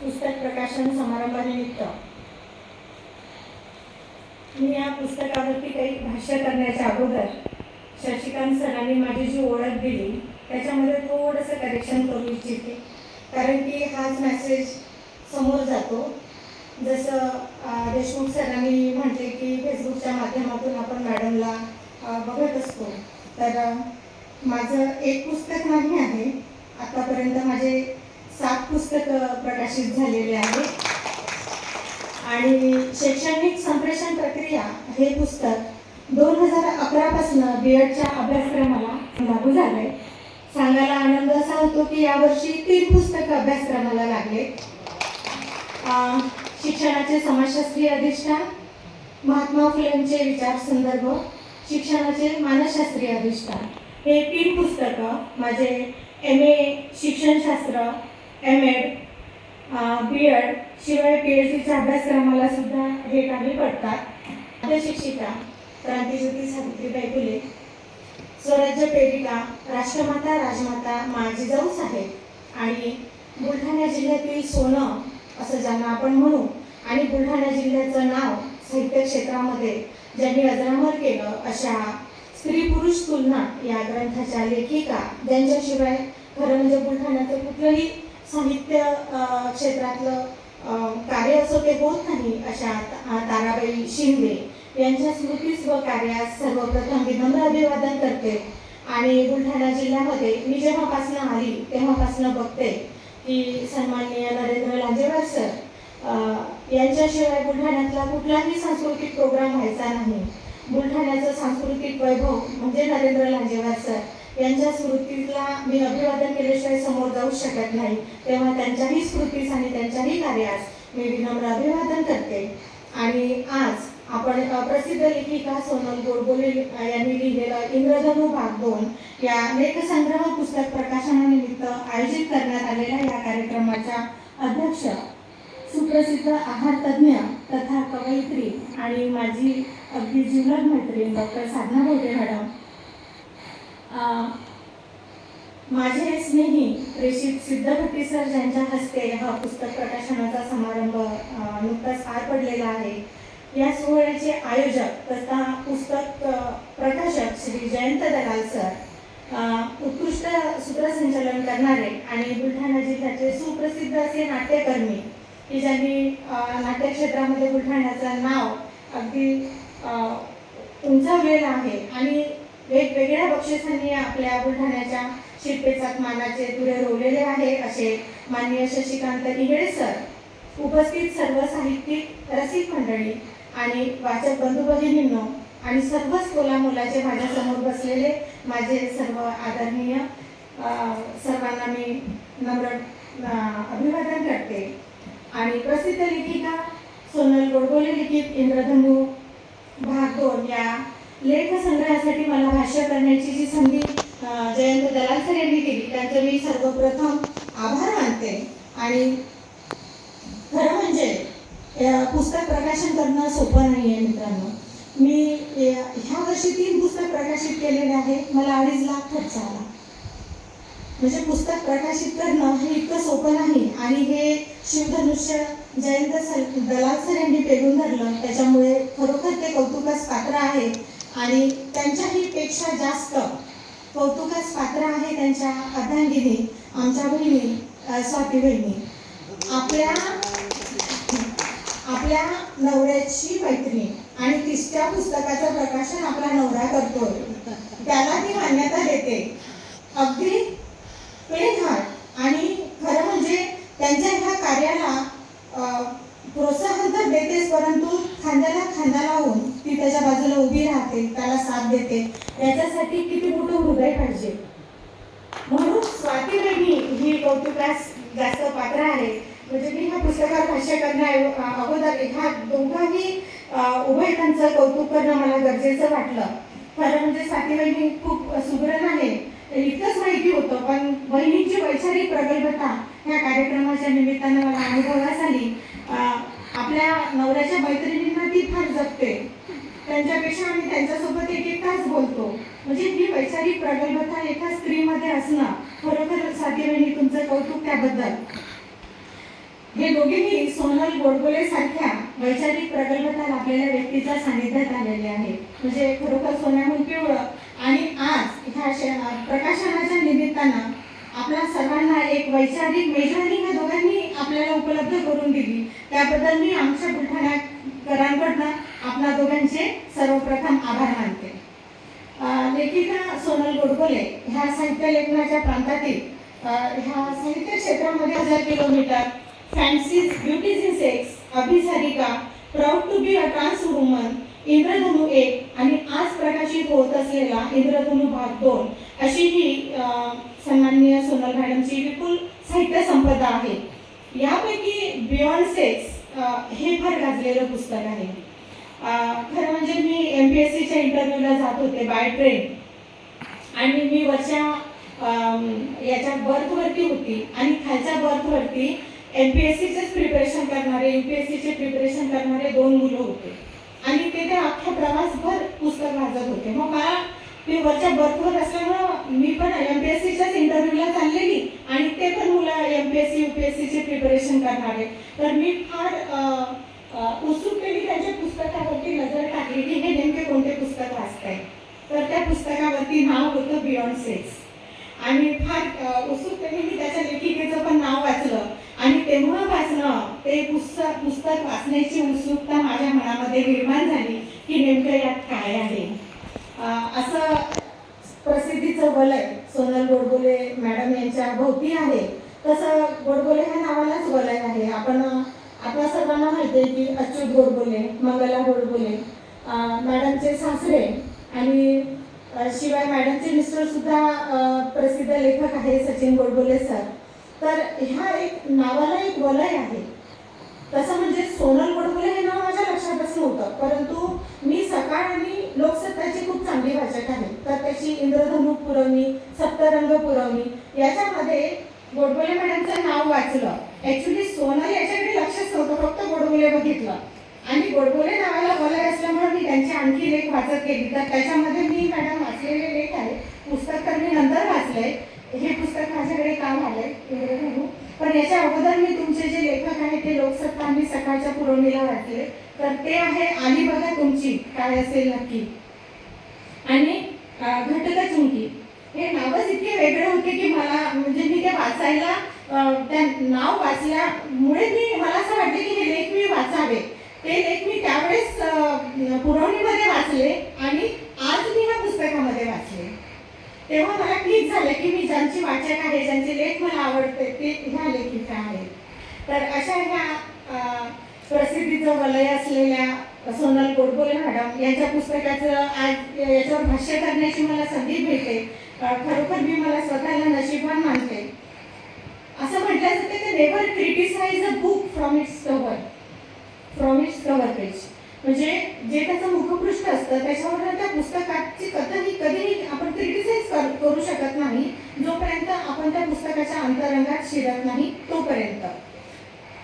पुस्तक प्रकाशन समारंभानिमित्त मी या पुस्तकावरती काही भाष्य करण्याच्या अगोदर शशिकांत सरांनी माझी जी ओळख दिली त्याच्यामध्ये थोडंसं करेक्शन करू इच्छिते. कारण की हाच मेसेज समोर जातो. जसं देशमुख सरांनी म्हटले की फेसबुकच्या माध्यमातून आपण मॅडमला बघत असतो. तर माझं एक पुस्तक नाही आहे. आतापर्यंत माझे सात पुस्तकं प्रकाशित झालेले आहेत. आणि शैक्षणिक संप्रेषण प्रक्रिया हे पुस्तक दोन हजार अकरापासून बी एडच्या अभ्यासक्रमाला लागू झालंय. सांगायला आनंद असा होतो की यावर्षी तीन पुस्तकं अभ्यासक्रमाला लागले. शिक्षणाचे समाजशास्त्रीय अधिष्ठान महात्मा फुलेंचे विचार संदर्भ शिक्षणाचे मानसशास्त्रीय अधिष्ठान. हे तीन पुस्तकं माझे एम ए शिक्षणशास्त्र एम एड बी एड शिवाय पी एच डीच्या अभ्यासक्रमाला सुद्धा हे काही पडतात. माझ्या शिक्षिका क्रांतीज्योती सावित्रीबाई फुले स्वराज्य प्रेरिका राष्ट्रमाता राजमाता माझी जाऊ साहेब आणि बुलढाणा जिल्ह्यातील सोनं असं ज्यांना आपण म्हणू आणि बुलढाणा जिल्ह्याचं नाव साहित्य क्षेत्रामध्ये ज्यांनी अजरामर केलं अशा स्त्री पुरुष तुलना या ग्रंथाच्या लेखिका ज्यांच्याशिवाय खरं म्हणजे बुलढाण्याचं कुठलंही साहित्य क्षेत्रातलं कार्य असो ते होत नाही अशा ताराबाई शिंदे यांच्या स्मृतीस व कार्यास सर्वप्रथम विनम्र अभिवादन करते. आणि बुलढाणा जिल्ह्यामध्ये मी जेव्हापासनं आली तेव्हापासनं बघते की सन्माननीय नरेंद्र लांजेवार सर यांच्याशिवाय बुलढाण्यातला कुठलाही सांस्कृतिक प्रोग्राम व्हायचा नाही. बुलढाण्याचं सांस्कृतिक वैभव म्हणजे नरेंद्र लांजेवार सर. यांच्या स्मृतीला मी अभिवादन केल्याशिवाय समोर जाऊ शकत नाही. तेव्हा त्यांच्याही स्मृतीस आणि त्यांच्याही कार्यास मी विनम्र अभिवादन करते. आणि आज आपण प्रसिद्ध लेखिका सोनल गोडबोले यांनी लिहिलेलं इंद्रधनु भाग दोन या लेखसंग्रह पुस्तक प्रकाशनानिमित्त आयोजित करण्यात आलेल्या या कार्यक्रमाच्या अध्यक्ष सुप्रसिद्ध आहार तज्ज्ञ तथा कवयित्री आणि माझी अगदी जीवलग मैत्रीण डॉक्टर साधना भोटे मॅडम माझे स्नेही प्रेषित सिद्धभट्टी सर ज्यांच्या हस्ते हा पुस्तक प्रकाशनाचा समारंभ नुकताच पार पडलेला आहे. या सोहळ्याचे आयोजक तथा पुस्तक प्रकाशक श्री जयंत दलाल सर उत्कृष्ट सूत्रसंचालन करणारे आणि बुलढाणा जिल्ह्याचे सुप्रसिद्ध असे नाट्यकर्मी की ज्यांनी नाट्यक्षेत्रामध्ये बुलढाण्याचं नाव अगदी उंचावलेलं आहे. आणि वेगवेगळ्या बक्षिसांनी आपल्या बुलढाण्याच्या शिल्पेचात मानाचे तुरे रोवलेले आहे असे माननीय शशिकांत इंगळे सर उपस्थित सर्व साहित्यिक रसिक मंडळी आणि वाचक बंधू भगिनींनो आणि सर्वच कोला मुलाचे माझ्यासमोर बसलेले माझे सर्व आदरणीय सर्वांना मी नम्र अभिवादन करते. आणि प्रसिद्ध लेखिका सोनल गोडबोले लिखित इंद्रधनु भाग दोन या लेख संग्रहासाठी मला भाष्य करण्याची जी संधी जयंत दलाल सर यांनी दिली त्यांचं मी सर्वप्रथम आभार मानते. आणि खरं म्हणजे पुस्तक प्रकाशन करणं सोपं नाही आहे मित्रांनो. मी ह्या वर्षी तीन पुस्तक प्रकाशित केलेले आहे. मला अडीच लाख खर्च आला. म्हणजे पुस्तक प्रकाशित करणं हे इतकं सोपं नाही. आणि हे शिवधनुष्य जयंत सर दलाल सर यांनी पेरून धरलं. त्याच्यामुळे खरोखर ते कौतुकास पात्र आहे. आणि त्यांच्याही पेक्षा जास्त कौतुकास पात्र आहे त्यांच्या अर्धांगिनी आमच्या बहिणी स्वाती बहिणी. आपल्या आपल्या नवऱ्याची मैत्रीण आणि तिसऱ्या पुस्तकाचं प्रकाशन आपला नवरा करतोय. त्याला ती मान्यता देते. अगदी प्लेन हार्ट आणि खरं म्हणजे त्यांच्या ह्या कार्याला प्रोत्साहन तर देतेच परंतु खांद्याला खांदा लावून ती त्याच्या बाजूला उभी राहते त्याला साथ देते. याच्यासाठी किती मोठं हृदय पाहिजे? म्हणून स्वाती बहिणी ही कौतुकास जास्त पात्र आहे. म्हणजे मी ह्या पुस्तकावर भाष्य करण्या अगोदर ह्या दोघांनी उभय त्यांचं कौतुक करणं मला गरजेचं वाटलं. खरं म्हणजे स्वाती बहिणी खूप सुग्रण आहे. इतकंच माहिती होतं पण बहिणींची वैचारिक प्रगल्भता ह्या कार्यक्रमाच्या निमित्तानं मला अनुभवास आली. आपल्या नवऱ्याच्या मैत्रिणींना ती फार जगते त्यांच्यापेक्षा आम्ही त्यांच्यासोबत एक एक तास बोलतो. म्हणजे ही वैचारिक प्रगल्भता एका स्त्रीमध्ये असणं खरोखर स्वाती तुमचं कौतुक त्याबद्दल. हे दोघेही सोनल गोडबोले सारख्या वैचारिक प्रगल्भता लाभलेल्या व्यक्तीच्या सानिध्यात आलेले आहेत म्हणजे खरोखर सोन्याहून पिवळं. आणि आज ह्या प्रकाशनाच्या निमित्तानं आपल्या सर्वांना एक वैचारिक मेजवानी ह्या दोघांनी आपल्याला उपलब्ध करून दिली. त्याबद्दल मी आमच्या बुलढाण्याकरांकडनं आपल्या दोघांचे सर्वप्रथम आभार मानते. लेखिका सोनल गोडबोले ह्या साहित्य लेखनाच्या प्रांतातील ह्या साहित्य क्षेत्रामध्ये हजार kilometre fancies beauties in sex अभिसारिका proud to be a trans woman इंद्रधनु एक आणि आज प्रकाशित होत असलेला इंद्रधनु भाग दोन. अशी ही सन्माननीय सोनल मॅडमची विपुल साहित्य संपदा आहे. यापैकी बियॉन्ड सेक्स हे फार गाजलेलं पुस्तक आहे. खरं म्हणजे मी एम पी एस सीच्या इंटरव्ह्यूला जात होते बाय ट्रेन आणि मी वरच्या याच्या बर्थवरती होती आणि खालच्या बर्थवरती एम पी एस सीचेच प्रिपरेशन करणारे यू पी एस सीचे प्रिपरेशन करणारे दोन मुलं होते. आणि ते त्या अख्ख्या प्रवासभर पुस्तक वाजत होते. मग मला मी वरच्या बर्थवर असल्यामुळं मी पण एम पी एस सीच्याच इंटरव्ह्यूला चाललेली आणि ते पण मुलं M P S C U P S सीचे प्रिपरेशन करणारे तर मी फार उत्सुकतेने त्यांच्या पुस्तकावरती नजर टाकली की हे नेमके कोणते पुस्तक वाचताय तर त्या पुस्तकावरती नाव होतं बियॉन्ड सेक्स आणि फार उत्सुकतेने मी त्याच्या लेखिकेचं पण नाव वाचलं. आणि तेव्हा वाचणं ते पुस्तक पुस्तक वाचण्याची उत्सुकता माझ्या मनामध्ये निर्माण झाली की नेमकं यात काय आहे. असं प्रसिद्धीचं वलय सोनल गोडबोले मॅडम यांच्या भोवती आहे. तसं गोडबोले ह्या नावालाच वलय आहे. आपण आपल्या सर्वांना माहिती आहे की अच्युत गोडबोले मंगला गोडबोले मॅडमचे सासरे आणि शिवाय मॅडमचे मिस्टर सुद्धा प्रसिद्ध लेखक आहे सचिन गोडबोले सर. तर ह्या एक नावाला एक वलय आहे. तसं म्हणजे सोनल गोडबोले हे नाव माझ्या लक्षात असं होतं परंतु मी सकाळ आणि लोकसत्ताची खूप चांगली वाचक आहे. तर त्याची इंद्रधनु पुरवणी सप्तरंग पुरवणी याच्यामध्ये गोडबोले मॅडमचं नाव वाचलं. ऍक्च्युली सोनल याच्याकडे लक्षच नव्हतं फक्त गोडबोले बघितलं. आणि गोडबोले नावाला वलय असल्यामुळे मी त्यांचे आणखी लेख वाचत केली तर त्याच्यामध्ये मी मॅडम वाचलेले लेख आहे पुस्तक तर मी नंतर वाचलंय हे पुस्तक माझ्याकडे काम आलंय इंद्रधनु पण याच्या अगोदर मी तुमचे जे लेखक आहेत ते लोकसत्ता मी सकाळच्या पुरवणीला वाटले. तर ते आहे आली बघा तुमची काय असेल नक्की. आणि अं, घटक चुंकी. हे नावच इतके वेगळे होते की मला म्हणजे मी ते वाचायला त्या नाव वाचल्यामुळे मी मला असं वाटले की हे लेख मी वाचावे. ते लेख मी त्यावेळेस पुरवणीमध्ये वाचले आणि आज मी ह्या पुस्तकामध्ये वाचले. तेव्हा मला क्लिक झालं की मी ज्यांची वाचक आहे ज्यांचे लेख मला आवडते ते ह्या लेखिका आहेत. तर अशा ह्या प्रसिद्धीचं वलय असलेल्या सोनल गोडबोले मॅडम यांच्या पुस्तकाचं आज याच्यावर भाष्य करण्याची मला संधी मिळते. खरोखर मी मला स्वतःला नशीबवान मानते. असं म्हटलं जातं की never criticise a book from its cover from its cover page म्हणजे जे त्याचं मुखपृष्ठ असतं त्याच्यावर त्या पुस्तकाची कथाही कधीही आपण क्रिटिसाइज कर करू शकत नाही जोपर्यंत आपण त्या पुस्तकाच्या अंतरंगात शिरत नाही तोपर्यंत.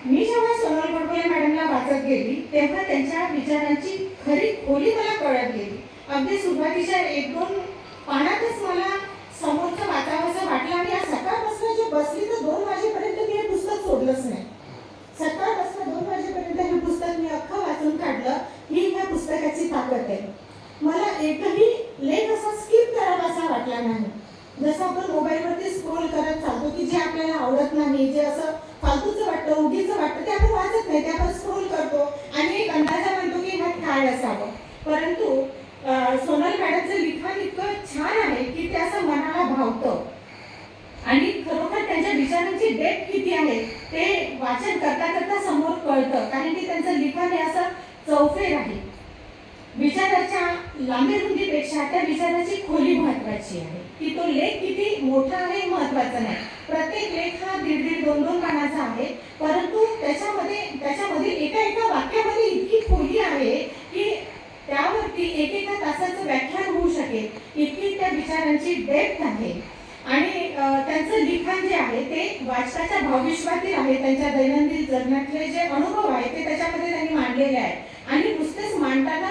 मी जेव्हा सोनल गोडबोले मॅडमला वाचत गेली तेव्हा त्यांच्या विचारांची खरी खोली मला कळत गेली. अगदी सुरुवातीच्या एक दोन पानातच मला समोरचं वाचावंसं वाटलं आणि या सकाळपासून जे बसली तर दोन वाजेपर्यंत मी हे पुस्तक सोडलंच नाही. सकाळपासून दोन वाजेपर्यंत हे पुस्तक मी अख्खं वाचून काढलं. ही ह्या पुस्तकाची ताकद आहे. मला एकही लेख असा स्किप करावासा वाटला नाही. जसं आपण मोबाईलवरती स्क्रोल करत चालतो की जे आपल्याला आवडत नाही जे असं फालतूचं वाटतं उगीच वाटतं ते आपण वाचत नाही ते आपण स्क्रोल करतो आणि एक अंदाजा म्हणतो की ह्यात काय असावं. परंतु सोनल मॅडमचं लिखाण इतकं छान आहे की ते असं मनाला भावतं. आणि खरोखर त्यांच्या विचारांची डेप किती आहे ते वाचन करता करता समोर कळतं. कारण की त्यांचं लिखाण हे असं चौफेर आहे. विचाराच्या लांबी रुंदीपेक्षा त्या विचाराची खोली महत्वाची आहे. की तो लेख किती मोठा आहे हे नाही. प्रत्येक लेख हा दीड दीड दोन दोन पानाचा आहे. परंतु त्याच्यामध्ये त्याच्यामध्ये एका एका वाक्यामध्ये इतकी खोली आहे की त्यावरती एकेका तासाचं व्याख्यान होऊ शकेल. इतकी त्या विचारांची डेप्थ आहे. आणि त्यांचं लिखाण जे आहे ते वाचकाच्या भावविश्वातील आहे. त्यांच्या दैनंदिन जगण्यातले जे अनुभव आहे ते त्याच्यामध्ये त्यांनी मांडलेले आहेत. आणि नुसतेच मांडताना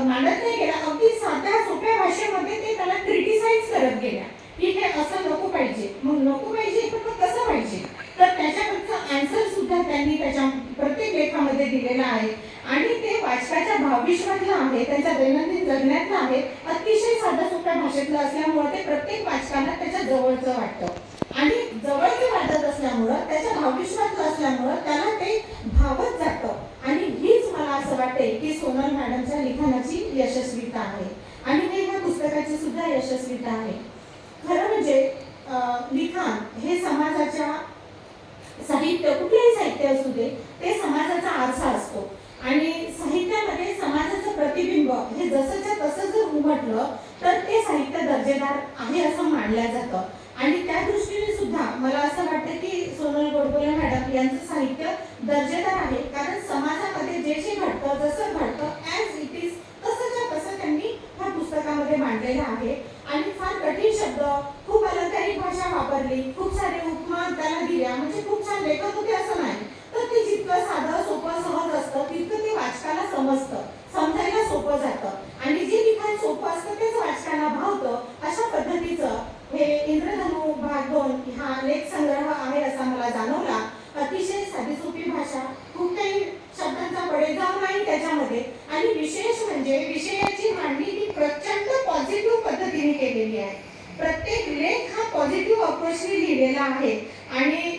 मांडत नाही गेला अगदी साध्या सोप्या भाषेमध्ये ते त्याला क्रिटिसाइज करत गेल्या. की हे असं नको पाहिजे. मग नको पाहिजे पण मग कसं पाहिजे. तर त्याच्याकडचं आन्सर सुद्धा त्यांनी त्याच्या प्रत्येक लेखामध्ये दिलेला आहे. आणि ते वाचकाच्या भावविश्वातलं आहे त्यांच्या दैनंदिन जगण्यातलं आहे. अतिशय साध्या सोप्या भाषेतलं असल्यामुळं ते प्रत्येक वाचकांना त्याच्या जवळचं वाटतं. आणि जवळचं वाटत असल्यामुळं त्याच्या भावविश्वातलं असल्यामुळं त्याला ते भावत जातं. आणि हीच मला असं वाटते की सोनल मॅडमच्या लिखाणाची यशस्वीता आहे. आणि हे ह्या पुस्तकाची सुद्धा यशस्वीता आहे. खरं म्हणजे लिखाण हे समाजाच्या साहित्य कुठलेही साहित्य असू दे ते समाजाचा आरसा असतो. आणि साहित्यामध्ये समाजाचं प्रतिबिंब हे जसंच्या तसं जर उमटलं तर ते साहित्य दर्जेदार आहे असं मानलं जातं. आणि त्या दृष्टीने सुद्धा मला असं वाटतं की सोनल गोडबोले मॅडम यांचं साहित्य दर्जेदार आहे. कारण समाजामध्ये जे जे घडतं जसं घडतं ॲज इट इज तसंच्या तसं त्यांनी ह्या पुस्तकामध्ये मांडलेलं आहे. आणि फार कठीण शब्द खूप अलंकारिक भाषा वापरली खूप सारे उपमा त्याला दिल्या. म्हणजे खूप छान लेखक होते असं नाही. तर ते जितकं साधं सोपं सहज असतं तितकं ते वाचकाला समजतं. समजायला सोपं जातं आणि जे लिखाण सोपं असतं तेच वाचकाला भावतं अशा पद्धतीचं हे इंद्रधनु भाग दोन हा लेख संग्रह आहे असा मला जाणवला अतिशय साधी सोपी भाषा खूप काही शब्दांचा बडेजाव नाही त्याच्यामध्ये आणि विशेष म्हणजे विषयाची मांडणी ही प्रचंड पॉझिटिव्ह पद्धतीने केलेली आहे प्रत्येक लेख हा पॉझिटिव्ह अप्रोचने लिहिलेला आहे आणि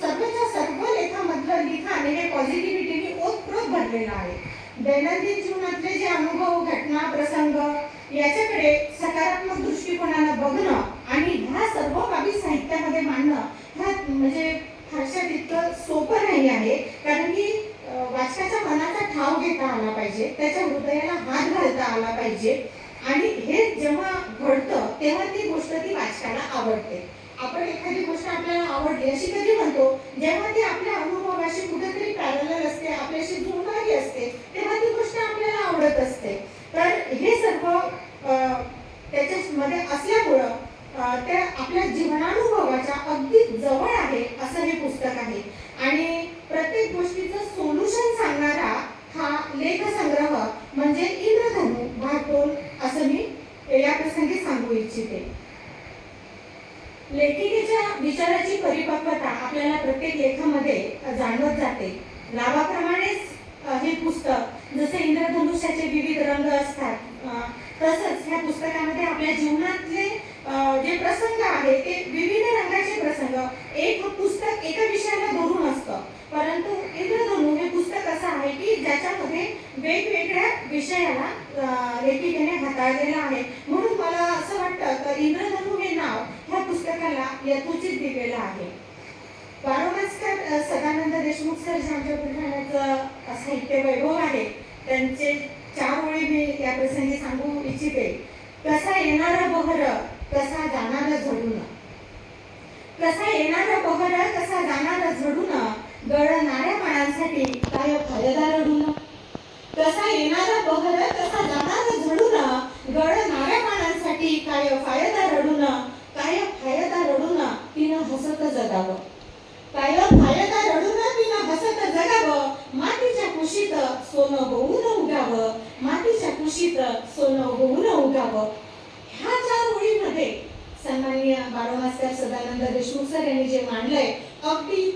सर्वच्या सर्व लेखामधलं लिखाण हे पॉझिटिव्हिटीने ओतप्रोत भरलेलं आहे दैनंदिन जीवनातले जे अनुभव घटना प्रसंग याच्याकडे सकारात्मक दृष्टिकोनानं बघणं आणि ह्या सर्व बाबी साहित्यामध्ये मांडणं ह्या म्हणजे फारशा तितकं सोपं नाही आहे कारण की अं, वाचकाच्या मनाचा ठाव घेता आला पाहिजे त्याच्या हृदयाला हात घालता आला पाहिजे. आणि हे जेव्हा घडतं तेव्हा ती गोष्ट ती वाचकाला आवडते. आपण एखादी गोष्ट आपल्याला आवडली अशी कधी म्हणतो जेव्हा ती आपल्या अनुभवाशी कुठेतरी पॅरलल असते आपल्याशी जुळणारी असते तेव्हा ती गोष्ट आपल्याला आवडत असते. तर हे सर्व त्याच्यामध्ये असल्यामुळं त्या आपल्या जीवनानुभवाच्या अगदी जवळ आहे असं हे पुस्तक आहे. आणि प्रत्येक गोष्टीचं सोल्युशन सांगणारा हा लेखसंग्रह म्हणजे इंद्रधनु भाग असं मी या प्रसंगी सांगू इच्छिते. लेखिकेच्या विचाराची परिपक्वता आपल्याला प्रत्येक लेखामध्ये जाणवत जाते. नावाप्रमाणेच हे पुस्तक जसे इंद्रधनुष्याचे विविध रंग असतात तसंच ह्या पुस्तकामध्ये आपल्या जीवनातले जे प्रसंग आहे ते विविध रंगाचे प्रसंग एक पुस्तक एका विषयाला धरून असतं. परंतु इंद्रधनु आहे की ज्याच्यामध्ये वेगवेगळ्या विषयाला लेखिकेने हाताळलेला आहे म्हणून मला असं वाटतं तर इंद्रधनु हे नाव ह्या पुस्तकाला यथोचित दिलेलं आहे. बारोमास्कर सदानंद देशमुख सर ज्यांच्या आमच्या बुलढाण्याचं साहित्य वैभव आहे. त्यांचे चार ओळी मी या प्रसंगी सांगू इच्छिते. कसा येणारा बहर कसा जाणारा झडून? कसा येणारा बहर कसा जाणारा झडून? गळणाऱ्या मनांसाठी काय फायदा रडून तसा येणारा बहर तसा जाणारा झडून गळणाऱ्या मनांसाठी काय फायदा रडून काय फायदा रडून तिनं हसत जगावं. काय फायदा रडून तिनं हसत जगावं. मातीच्या कुशीत सोनं होऊन उगावं. मातीच्या कुशीत सोनं होऊन उगावं. ह्या चार ओळीमध्ये सन्माननीय बारोमास्कर सदानंद देशमुख सर यांनी जे मांडलंय अगदी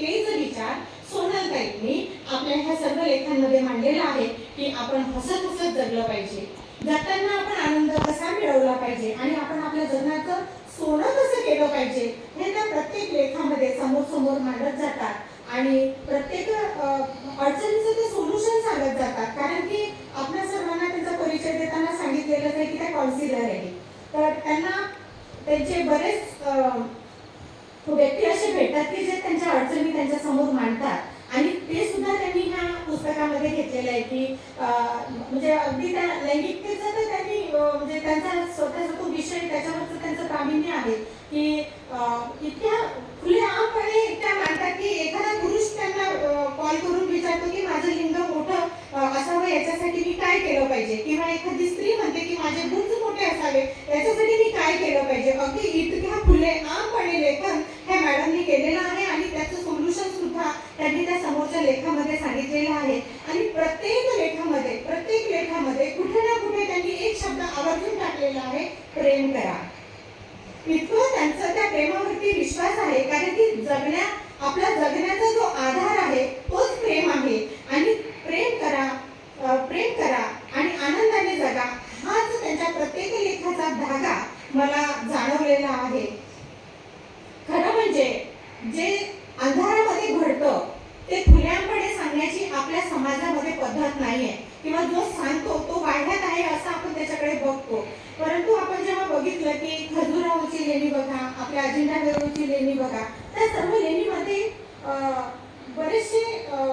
तेच विचार सोनलताईंनी आपल्या ह्या सर्व लेखांमध्ये मांडलेला आहे की आपण हसत हसत जगलं पाहिजे. जगताना आपण आनंद कसा मिळवला पाहिजे आणि आपण आपल्या जगण्याचं सोनं कसं केलं पाहिजे हे त्या प्रत्येक लेखामध्ये समोर समोर मांडत जातात. आणि प्रत्येक अडचणीचं ते सोल्युशन सांगत जातात. कारण की आपल्या सर्वांना त्यांचा परिचय देताना सांगितलेलं आहे की त्या कॉन्सिलर आहे. तर त्यांना त्यांचे बरेच व्यक्ती असे भेटतात की जे त्यांच्या अडचणी त्यांच्यासमोर मांडतात. आणि ते सुद्धा त्यांनी ह्या पुस्तकामध्ये घेतलेलं आहे की म्हणजे अगदी त्या लैंगिकतेचं तर त्यांनी म्हणजे त्यांचा स्वतःचा तो विषय त्याच्यावरचं त्यांचं प्रावीण्य आहे की इतक्या खुलेआमपणे त्या मांडतात की एखादा पुरुष त्यांना कॉल करून विचारतो की माझं लिंग मोठं असावं याच्यासाठी मी काय केलं पाहिजे? किंवा एखादी स्त्री म्हणते की माझे गुंज मोठे असावे? याच्यासाठी मी काय केलं पाहिजे? अगदी इतक्या खुले आमपणे लेखन हे मॅडमनी केलेलं आहे आणि त्याचं सोल्युशन सुद्धा त्यांनी त्या समोरच्या लेखामध्ये सांगितलेलं आहे. आणि प्रत्येक लेखामध्ये प्रत्येक लेखामध्ये कुठे ना कुठे त्यांनी एक शब्द आवर्जून टाकलेला आहे प्रेम करा इतकं त्यांचं त्या प्रेमावरती विश्वास आहे कारण की जगण्या आपला जगण्याचा जो आधार आहे तोच प्रेम आहे आणि प्रेम करा अ, प्रेम करा आणि आनंदाने जगा हाच त्यांच्या प्रत्येक लेखाचा धागा मला जाणवलेला आहे खरं म्हणजे जे अंधारामध्ये घडतं ते खुल्यापणे सांगण्याची आपल्या समाजामध्ये पद्धत नाहीये किंवा जो सांगतो तो वाढत आहे असं आपण त्याच्याकडे बघतो परंतु आपण जेव्हा बघितलं की खजुराहोची लेणी बघा आपल्या अजिंठा वेरूळची लेणी बघा त्या सर्व लेणीमध्ये अं, बरेचसे अं,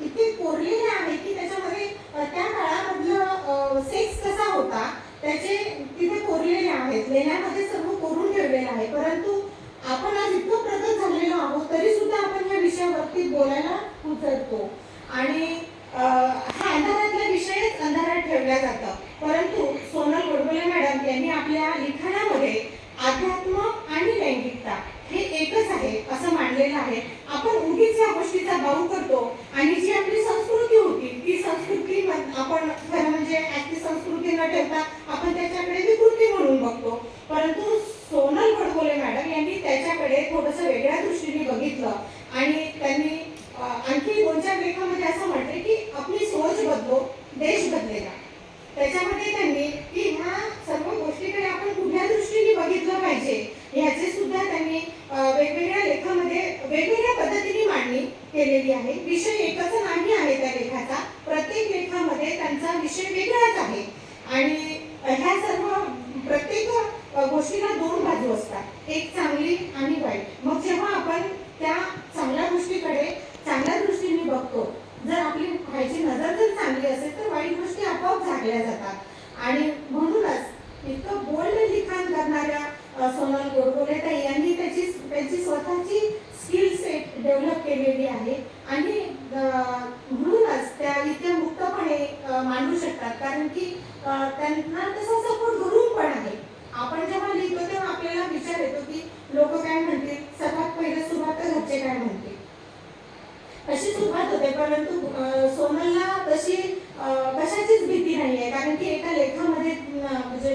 इतके कोरलेले आहे की त्याच्यामध्ये अं, त्या काळामधलं सेक्स कसा होता त्याचे तिथे कोरलेले आहेत लेण्यामध्ये सर्व कोरून ठेवलेलं आहे. परंतु आपण आज इतकं प्रगत झालेलो आहोत तरी सुद्धा आपण या विषयावरती बोलायला उतरतो आणि अं, हा अंधारातला विषयच अंधारात ठेवला जातं परंतु सोनल गोडबोले मॅडम यांनी आपल्या लिखाणामध्ये अध्यात्म आणि लैंगिकता हे एकच आहे असं मांडलेलं आहे आपण उगीच या गोष्टीचा बाऊ करतो आणि जी आपली संस्कृती होती ती संस्कृती म- आपण खरं म्हणजे ती संस्कृती न ठेवता आपण त्याच्याकडे विकृती म्हणून बघतो परंतु सोनल गडबोले मॅडम यांनी त्याच्याकडे थोडंसं वेगळ्या दृष्टीने बघितलं आणि त्यांनी अं, आणखी दोन चार लेखामध्ये असं म्हटले की आपली सोच बदलो देश बदलेला त्याच्यामध्ये त्यांनी की ह्या सर्व गोष्टीकडे आपण कुठल्या दृष्टीने बघितलं पाहिजे ह्याचे सुद्धा त्यांनी अं, वेगवेगळ्या लेखामध्ये वेगवेगळ्या पद्धतीने मांडणी केलेली आहे विषय एकच नाही आहे त्या लेखाचा प्रत्येक लेखामध्ये त्यांचा विषय वेगळाच आहे आणि ह्या सर्व प्रत्येक अं, गोष्टीला दोन बाजू असतात एक चांगली आणि वाईट मग जेव्हा आपण त्या चांगल्या गोष्टीकडे चांगल्या दृष्टीने बघतो जर आपली पाहायची नजर जर चांगली असेल तर वाईट गोष्टी आपोआप झाकल्या जातात आणि म्हणूनच इतकं बोल्ड लिखाण करणाऱ्या अ, सोनल गोडबोले ताई यांनी त्याची त्याची स्वतःची स्किल सेट डेव्हलप केलेली आहे. आणि म्हणूनच त्या इथे मुक्तपणे मांडू शकतात. कारण की त्यांना तसा सपोर्ट गुरुंग पण आहे. आपण जेव्हा लिहितो तेव्हा आपल्याला विचार येतो की लोक काय म्हणतील? सर्वात पहिले सुरुवात तर घरचे काय म्हणतील? अशी सुरुवात होते. परंतु सोनलला तशी कशाचीच भीती नाही आहे कारण की एका लेखामध्ये म्हणजे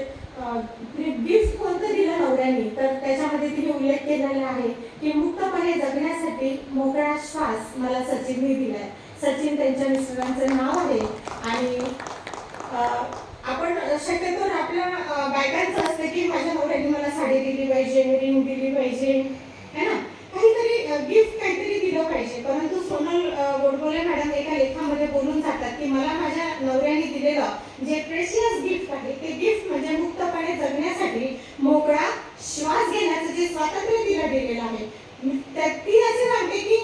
गिफ्ट कोणतं दिलं नवऱ्याने तर त्याच्यामध्ये तिने उल्लेख केलेला आहे. की मुक्तपणे जगण्यासाठी मोकळा श्वास मला सचिनने दिलाय. सचिन त्यांच्या मिस्टरांचं नाव आहे आणि आपण शक्यतो आपल्या बायकांचं असतं की माझ्या नवऱ्याने मला साडी दिली पाहिजे रिंग दिली पाहिजे है ना? काहीतरी गिफ्ट काहीतरी दिलं पाहिजे. परंतु सोनल गोडबोले मॅडम एका लेखामध्ये बोलून जातात की मला माझ्या नवऱ्याने दिलेलं जे प्रेशियस गिफ्ट आहे ते गिफ्ट म्हणजे मुक्तपणे जगण्यासाठी मोकळा श्वास घेण्याचं जे स्वातंत्र्य तिला दिलेलं आहे ती असे सांगते की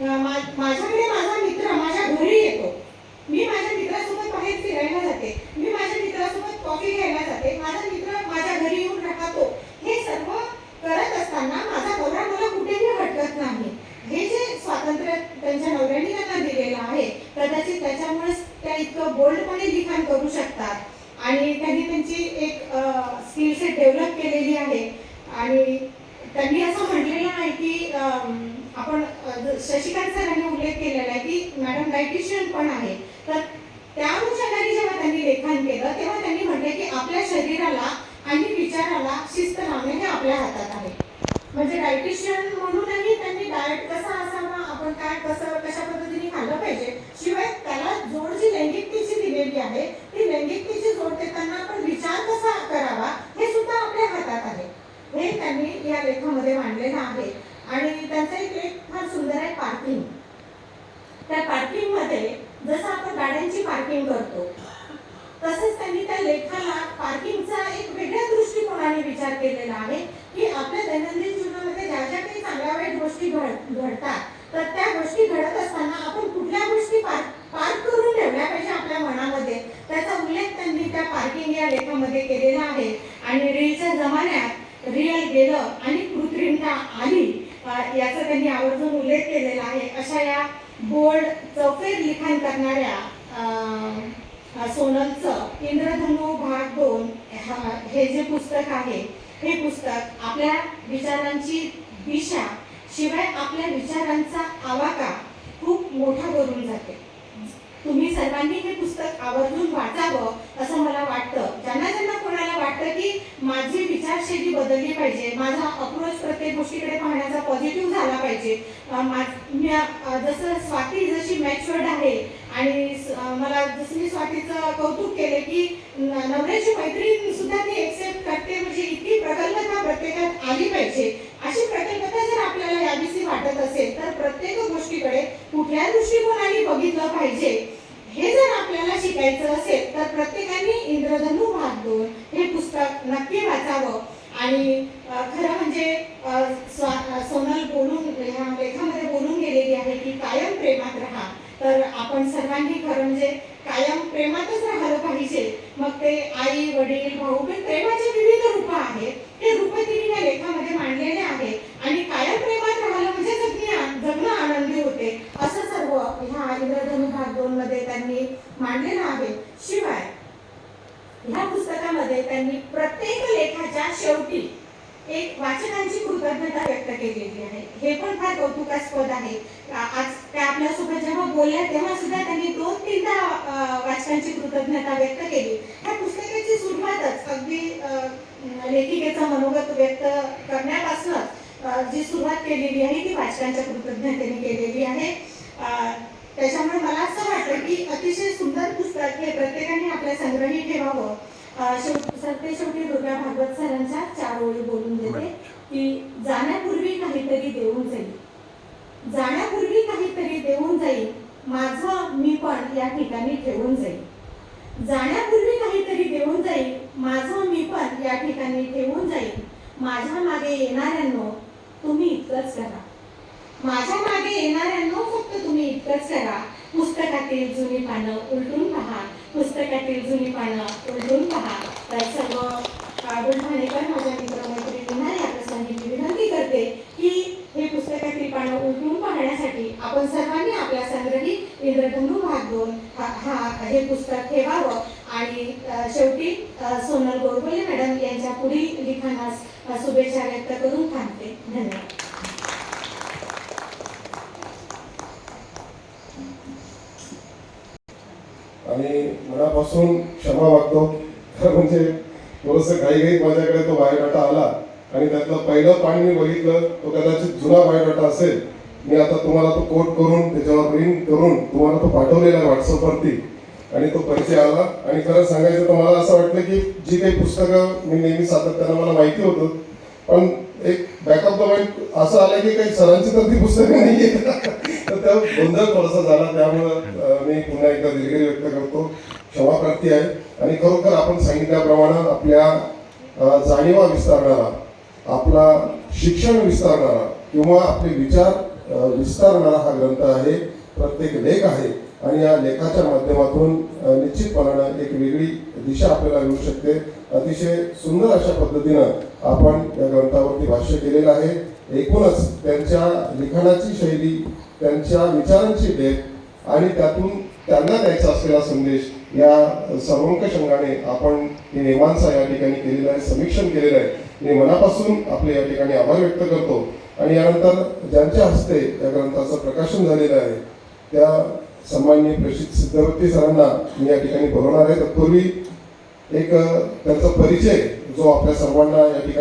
मा- माझ्याकडे माझा मित्र माझ्या घरी येतो. मी माझ्या मित्रासोबत बाहेर फिरायला जाते. मी माझ्या मित्रासोबत कॉफी घ्यायला जाते. माझा मित्र माझ्या घरी येऊन राहतो. हे सर्व करत असताना माझा नवरा मला कुठेही हटकत नाही. हे जे स्वातंत्र्य त्यांच्या नवऱ्याने त्यांना दिलेलं आहे कदाचित त्याच्यामुळेच त्या इतकं बोल्डपणे लिखाण करू शकतात. आणि त्यांनी त्यांची एक स्किल सेट डेव्हलप केलेली आहे. आणि त्यांनी असं म्हटलेलं आहे की आपण शशिकांत सर शशिकांत सरांनी उल्लेख केलेला आहे की मॅडम डायटिशियन पण आहे. तर त्या अनुषंगाने जेव्हा त्यांनी लेखन केलं तेव्हा त्यांनी म्हटले की आपल्या शरीराला आणि विचाराला शिस्त लावणे हे आपल्या हातात आहे. म्हणजे डायटिशियन म्हणूनही त्यांनी डाएट कसा असावा आपण काय कसं कशा पद्धतीने खाल्लं पाहिजे शिवाय त्याला जोड जी लैंगिक आहे ती लैंगिकतेची जोड देताना आपण विचार कसा करावा हे सुद्धा आपल्या हातात आहे. हे त्यांनी या लेखामध्ये मांडलेलं आहे. आणि त्यांचं एक लेख फार सुंदर आहे पार्किंग. त्या पार्किंगमध्ये जसं आपण गाड्यांची पार्किंग करतो तसंच त्यांनी त्या लेखाला पार्किंगचा एक वेगळ्या दृष्टिकोनाने विचार केलेला आहे की आपल्या दैनंदिन जीवनामध्ये ज्या ज्या काही चांगल्या वाईट गोष्टी घड घडतात तर त्या गोष्टी घडत असताना आपण कुठल्या गोष्टी पार्क पार्क करून ठेवल्या पाहिजे आपल्या मनामध्ये त्याचा उल्लेख त्यांनी त्या पार्किंग या लेखामध्ये केलेला आहे आणि रीलच्या जमान्यात रिअल गेलं आणि कृत्रिमता आली अ, याचा त्यांनी आवर्जून उल्लेख केलेला आहे अशा या बोल्ड चौफेर लिखाण करणाऱ्या अ, अ, सोनलचं इंद्रधनु भाग दोन हा- हे जे पुस्तक आहे हे पुस्तक आपल्या विचारांची दिशा शिवाय आपल्या विचारांचा आवाका खूप मोठा करून जाते तुम्ही सर्वांनी हे पुस्तक आवर्जून वाचावं असं मला वाटतं ज्यांना ज्यांना कोणाला वाटतं की की माझी विचारशैली बदलली पाहिजे माझा अप्रोच प्रत्येक गोष्टीकडे पाहण्याचा पॉझिटिव्ह झाला पाहिजे. मी जसं स्वाती जशी मॅच्युअर्ड आहे आणि मला जसं मी स्वातीचं कौतुक केले की नवऱ्याची मैत्रीण सुद्धा ती एक्सेप्ट करते म्हणजे इतकी प्रगल्भता प्रत्येकात आली पाहिजे. अशी प्रगल्भता जर आपल्याला याविषयी वाटत असेल तर प्रत्येक गोष्टीकडे कुठल्या दृष्टिकोनाने बघितलं पाहिजे? हे जर आपल्याला शिकायचं असेल तर प्रत्येकाने इंद्रधनू भाग दोन हे पुस्तक नक्की वाचावं. आणि खरं म्हणजे सोनल बोलून ह्या लेखामध्ये बोलून गेलेली आहे की कायम प्रेमात राहा. तर आपण सर्वांनी खरं म्हणजे कायम प्रेमातच राहिलं पाहिजे. मग ते आई वडील भाऊ प्रेमाचे विविध रूप आहेत. ते रूप तिने या लेखामध्ये मांडलेले आहे आणि कायम प्रेमात राहिलं म्हणजे जगणे जगणं आनंदी होते असं सर्व ह्या इंद्रधनु भाग दोन मध्ये त्यांनी मांडलेलं आहे शिवाय ह्या पुस्तकामध्ये त्यांनी प्रत्येक लेखाच्या शेवटी एक वाचकांची कृतज्ञता व्यक्त केलेली आहे हे पण फार कौतुकास्पद आहे. आज त्या आपल्यासोबत जेव्हा बोलल्या तेव्हा सुद्धा त्यांनी दोन तीनदा वाचकांची कृतज्ञता व्यक्त केली. ह्या पुस्तकाची सुरुवातच अगदी लेखिकेचं मनोगत व्यक्त करण्यापासूनच अ, जी सुरुवात केलेली आहे ती वाचकांच्या कृतज्ञतेने केलेली आहे. त्याच्यामुळे मला असं वाटतं की अतिशय सुंदर पुस्तक हे प्रत्येकाने आपल्या संग्रही ठेवावं. सरते शेवटी दुर्गा भागवत सरांच्या चार ओळी बोलून देते की जाण्यापूर्वी काहीतरी देऊन जाईल जाण्यापूर्वी काहीतरी देऊन जाईल. माझं मी पण या ठिकाणी ठेवून जाईल. जाण्यापूर्वी काहीतरी देऊन जाईल. माझं मी पण या ठिकाणी ठेवून जाईल. माझ्या मागे येणाऱ्यांनो तुम्ही इतकंच करा. माझ्या मागे येणाऱ्यांनो फक्त तुम्ही इतकंच करा. पुस्तकातील जुनी पानं उलटून पहा. पुस्तकातील जुनी पानं उलटून पहा. तर सर्व अ, बुलढाणेकर माझ्या मित्रमैत्रिणींना या प्रसंगी मी विनंती करते की हे पुस्तकातील पानं उलटून पाहण्यासाठी आपण सर्वांनी आपल्या संग्रही इंद्रधनु भाग दोन हा हे पुस्तक ठेवावं. आणि शेवटी सोनल गोरगोले मॅडम यांच्या पुढील लिखाणास शुभेच्छा व्यक्त करून थांबते. धन्यवाद. आणि मनापासून क्षमा मागतो. म्हणजे थोडस काही काही माझ्याकडे तो बायोडाटा आला. आणि त्यातलं पहिलं पाणी मी बघितलं तो कदाचित जुना बायोडाटा असेल. मी आता तुम्हाला तो कोट करून त्याच्यावर प्रिंट करून तुम्हाला तो पाठवलेला आहे व्हॉट्सअपवरती. आणि तो परिचय आला. आणि खरं सांगायचं तर मला असं वाटलं की जी काही पुस्तकं मी नेहमी सातत्यानं मला माहिती होतं पण एक बॅकअप द माइंड असं आलं की काही सरांची तर ती पुस्तकं नाही तर त्या गोंधळ थोडासा झाला. त्यामुळं मी पुन्हा एकदा दिलगिरी व्यक्त करतो. क्षमा प्राप्ती आहे. आणि खरोखर आपण सांगितल्याप्रमाणे आपल्या जाणीवा विस्तारणारा आपला शिक्षण विस्तारणारा किंवा आपले विचार विस्तारणारा हा ग्रंथ आहे प्रत्येक लेख आहे. आणि या लेखाच्या माध्यमातून निश्चितपणानं एक वेगळी दिशा आपल्याला मिळू शकते. अतिशय सुंदर अशा पद्धतीनं आपण या ग्रंथावरती भाष्य केलेलं आहे. एकूणच त्यांच्या लिखाणाची शैली त्यांच्या विचारांची डेप आणि त्यातून त्यांना द्यायचा असलेला संदेश या सर्वंकष अंगाने आपण हे नेमांचा या ठिकाणी केलेला आहे समीक्षण केलेलं आहे. मी मनापासून आपले या ठिकाणी आभार व्यक्त करतो. आणि यानंतर ज्यांच्या हस्ते या ग्रंथाचं प्रकाशन झालेलं आहे त्या सन्मान्य प्रेषित सिद्धवती सरांना मी या ठिकाणी बोलवणार आहे. तत्पूर्वी एक त्यांचा परिचय जो आपल्या सर्वांना या ठिकाणी